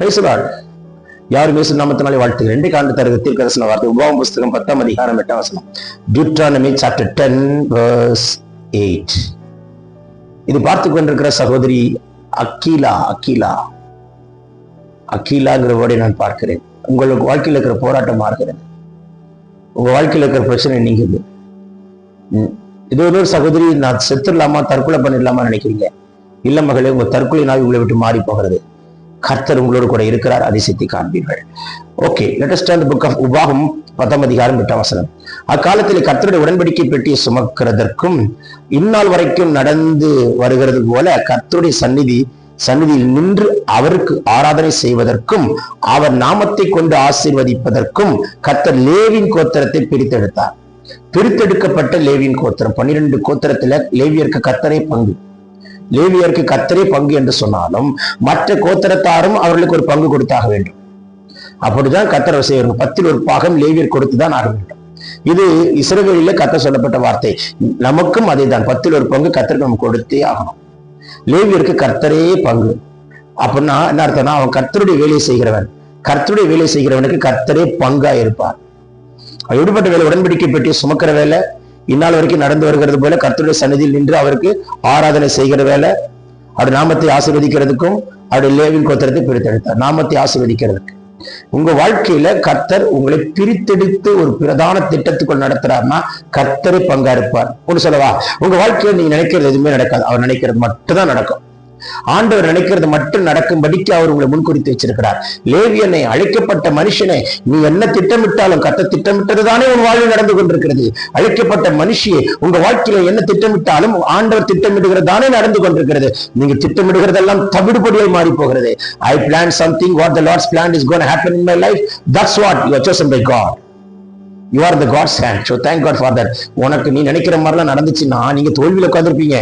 பேசுகிறாள் யாரும் இயேசு நாமத்தினாலே வாழ்த்துகிறேன் ரெண்டு காண்டு தருக தீர்க்கதர்சன வார்த்தை. உபாவம் புஸ்தகம் பத்தாம் அதிகாரம் எட்டாம் வசனம். Deuteronomy chapter ten verse eight இது பார்த்து கொண்டிருக்கிற சகோதரி அக்கீலா அக்கீலா. அக்கீலாங்கிற வேர்டை நான் பார்க்கிறேன். உங்களுக்கு வாழ்க்கையில் இருக்கிற போராட்டம் இருக்கிறது உங்க வாழ்க்கையில் இருக்கிற பிரச்சனை நீங்குது. இது ஒரு சகோதரி நான் செத்துடலாமா தற்கொலை பண்ணிடலாமா நினைக்கிறீங்க? இல்ல மகளே உங்க தற்கொலை நாய் உங்களை விட்டு மாறி போகிறது. கர்த்தர் உங்களோடு கூட இருக்கிறார். அதிசயத்தை காண்பீர்கள். ஓகே லேட்டஸ்ட் அந்த புக் ஆஃப் உபாகம் பத்தாம் அதிகாரம் எட்டாம் வசனம். அக்காலத்தில் கர்த்தருடைய உடன்படிக்கை பெட்டியை சுமக்கிறதற்கும் இந்நாள் வரைக்கும் நடந்து வருகிறது போல கர்த்தருடைய சந்நிதி சந்நிதியில் நின்று அவருக்கு ஆராதனை செய்வதற்கும் அவர் நாமத்தை கொண்டு ஆசீர்வதிப்பதற்கும் கர்த்தர் லேவின் கோத்திரத்தை பிரித்தெடுத்தார். பிரித்தெடுக்கப்பட்ட லேவியின் கோத்திரம் பன்னிரெண்டு கோத்திரத்துல லேவியருக்கு கர்த்தரே பங்கு. லேவியருக்கு கத்தரே பங்கு என்று சொன்னாலும் மற்ற கோத்திரத்தாரும் அவர்களுக்கு ஒரு பங்கு கொடுத்தாக வேண்டும். அப்படிதான் கத்தர் செய்யணும் பத்தில் ஒரு பாகம் லேவியர் கொடுத்துதான் ஆக வேண்டும். இது இஸ்ரேலில் கத்த சொல்லப்பட்ட வார்த்தை. நமக்கும் அதே தான் பத்தில் ஒரு பங்கு கத்தருக்கு நம்ம கொடுத்தே ஆகணும். லேவியருக்கு கர்த்தரே பங்கு. அப்படின்னா என்ன அர்த்தம்னா அவன் கர்த்தருடைய வேலையை செய்கிறவன். கர்த்தருடைய வேலை செய்கிறவனுக்கு கர்த்தரே பங்கா இருப்பார் அது எப்படிப்பட்ட வேலை? உடன்படிக்கை பெட்டி சுமக்கிற வேலை இந்நாள் வரைக்கும் நடந்து வருகிறது போல கர்த்தருடைய சன்னதியில் நின்று அவருக்கு ஆராதனை செய்கிற வேலை அவருடைய நாமத்தை ஆசீர்வதிக்கிறதுக்கும் அவருடைய லேவின் கோத்திரத்தை பிரித்தெடுத்தார். நாமத்தை ஆசீர்வதிக்கிறதுக்கு. உங்க வாழ்க்கையில கர்த்தர் உங்களை பிரித்தெடுத்து ஒரு பிரதான திட்டத்துக்குள் நடத்துறாருன்னா கர்த்தரை பங்கா இருப்பார் ஒன்று சொல்லவா? உங்க வாழ்க்கையில நீங்க நினைக்கிறது எதுவுமே நடக்காது. அவர் நினைக்கிறது மட்டும்தான் நடக்கும். ஆண்டவர் நினைக்கிறது மட்டும் நடக்கும்படிக்கு அவர் உங்களை முன்குறித்து வச்சிருக்கிறார். லேவியனை அழைக்கப்பட்ட மனுஷனை நீ என்ன திட்டமிட்டாலும் கத்த திட்டமிட்டது தானே உன் வாழ்வில் நடந்து கொண்டிருக்கிறது. அழைக்கப்பட்ட மனுஷியை உங்க வாழ்க்கையில என்ன திட்டமிட்டாலும் ஆண்டவர் திட்டமிடுகிறது தானே நடந்து கொண்டிருக்கிறது. நீங்க திட்டமிடுகிறதெல்லாம் தவிடுபடியாய் மாறி போகிறது I plan something what the Lord's plan is gonna happen in my life that's what you chosen by God you are the God's hand so thank God for that உனக்கு நீ நினைக்கிற மாதிரிலாம் நடந்துச்சுன்னா நீங்க தோல்வியில உட்காந்துருப்பீங்க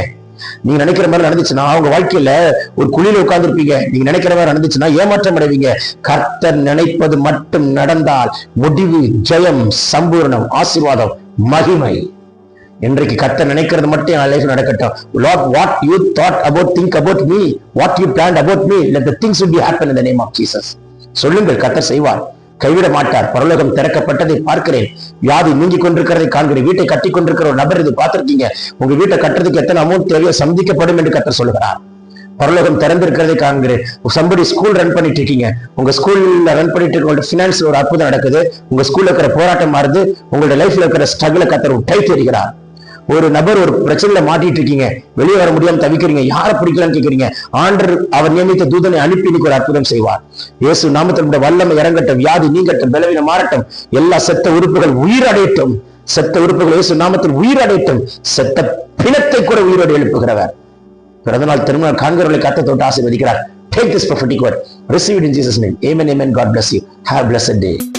நீங்க நினைக்கிற மாதிரி நடந்துச்சுன்னா அவங்க வாழ்க்கையில ஒரு குழியில உட்கார்ந்துருப்பீங்க. நீங்க நினைக்கிற மாதிரி நடந்துச்சுன்னா ஏமாற்றம் அடைவீங்க. கர்த்தர் நினைப்பது மட்டும் நடந்தால் முடிவு ஜெயம் சம்பூர்ணம் ஆசீர்வாதம் மகிமை. இன்றைக்கு கர்த்தர் நினைக்கிறது மட்டும் என் லைஃப் நடக்கட்டும். Lord what you thought about think about me what you plan about me let the things will be happen in the name of Jesus சொல்லுங்கள் கர்த்தர் செய்வார். கைவிட மாட்டார். பரலோகம் திறக்கப்பட்டதை பார்க்கிறேன். வியாதி நீங்கிக் கொண்டிருக்கிறதை காண்கிறேன். வீட்டை கட்டி கொண்டிருக்கிற ஒரு நபர் இது பார்த்திருக்கீங்க. உங்க வீட்டை கட்டுறதுக்கு எத்தனை அமௌண்ட் தேவையோ சந்திக்கப்படும் என்று கர்த்தர் சொல்கிறார் பரலோகம் திறந்திருக்கிறதை காண்கிறேன். சம்படி ஸ்கூல் ரன் பண்ணிட்டு இருக்கீங்க. உங்க ஸ்கூல்ல ரன் பண்ணிட்டு இருக்க உங்களோட ஒரு அற்புதம் நடக்குது. உங்க ஸ்கூல்ல இருக்கிற போராட்டம் மாறுது. உங்களோட லைஃப்ல இருக்கிற ஸ்ட்ரகிள கத்தர் டைப் தெரிகிறார் ஒரு நபர் ஒரு பிரச்சனையில மாட்டிட்டு இருக்கீங்க. வெளியே வர முடியாம தவிக்கிறீங்க. யாரை பிடிக்கலாம்னு கேக்குறீங்க? ஆண்டர் அவர் நியமித்த தூதனை அனுப்பி இன்னைக்கு ஒரு அற்புதம் செய்வார். இயேசு நாமத்தினுடைய வல்லமை இறங்கட்டும். வியாதி நீங்கட்டும். பலவீனம் மாறட்டும். எல்லா செத்த உறுப்புகள் உயிரடையட்டும். செத்த உறுப்புகள் இயேசு நாமத்தில் உயிரடையட்டும். செத்த பிணத்தை கூட உயிரோடு எழுப்புகிறவர். பிறந்தநாள் திருமணம் காண்கிறவர்களை கத்த தொட்டு ஆசீர்வதிக்கிறார். Take this prophetic word. Receive it in Jesus' name. Amen, amen. God bless you. Have a blessed day.